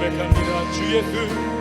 고백합니다 주 예수